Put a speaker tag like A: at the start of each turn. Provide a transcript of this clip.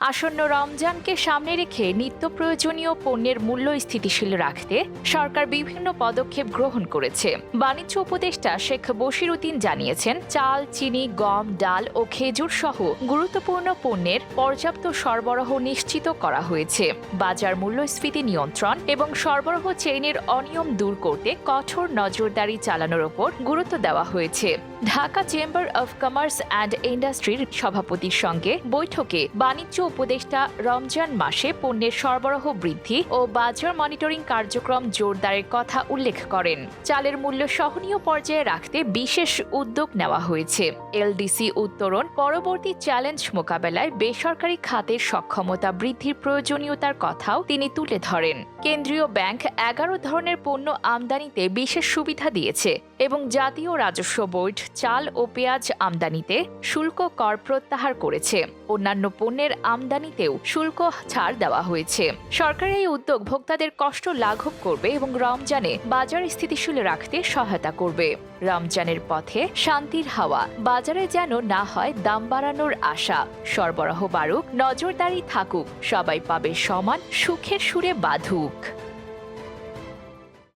A: আসন্ন রমজানকে সামনে রেখে নিত্য প্রয়োজনীয় পণ্যের মূল্য স্থিতিশীল রাখতে সরকার বিভিন্ন পদক্ষেপ গ্রহণ করেছে। বাণিজ্য উপদেষ্টা শেখ বশির উদ্দিন জানিয়েছেন, চাল, চিনি, গম, ডাল ও খেজুর সহ গুরুত্বপূর্ণ পণ্যের পর্যাপ্ত সরবরাহ নিশ্চিত করা হয়েছে। বাজার মূল্যস্ফীতি নিয়ন্ত্রণ এবং সরবরাহ চেইনের অনিয়ম দূর করতে কঠোর নজরদারি চালানোর ওপর গুরুত্ব দেওয়া হয়েছে। Dhaka chamber of commerce and ইন্ডাস্ট্রির সভাপতির সঙ্গে বৈঠকে বাণিজ্য উপদেষ্টা রমজান মাসে পণ্যের সরবরাহ বৃদ্ধি ও বাজার মনিটরিং কার্যক্রম জোরদারের কথা উল্লেখ করেন। চালের মূল্য সহনীয় পর্যায়ে রাখতে বিশেষ উদ্যোগ নেওয়া হয়েছে। এলডিসি উত্তরণ, পরবর্তী চ্যালেঞ্জ মোকাবেলায় বেসরকারি খাতের সক্ষমতা বৃদ্ধির প্রয়োজনীয়তার কথাও তিনি তুলে ধরেন। কেন্দ্রীয় ব্যাংক এগারো ধরনের পণ্য আমদানিতে বিশেষ সুবিধা দিয়েছে এবং জাতীয় রাজস্ব বোর্ড চাল ও পেঁয়াজ আমদানিতে শুল্ক কর প্রত্যাহার করেছে। অন্যান্য পণ্যের আমদানিতেও শুল্ক ছাড় দেওয়া হয়েছে। সরকার এই উদ্যোগ ভোক্তাদের কষ্ট লাঘব করবে এবং রমজানে বাজার স্থিতিশীল রাখতে সহায়তা করবে। রমজানের পথে শান্তির হাওয়া, বাজারে যেন না হয় দাম বাড়ানোর আশা। সরবরাহ বাড়ুক, নজরদারি থাকুক, সবাই পাবে সমান সুখের সুরে বাঁধুক।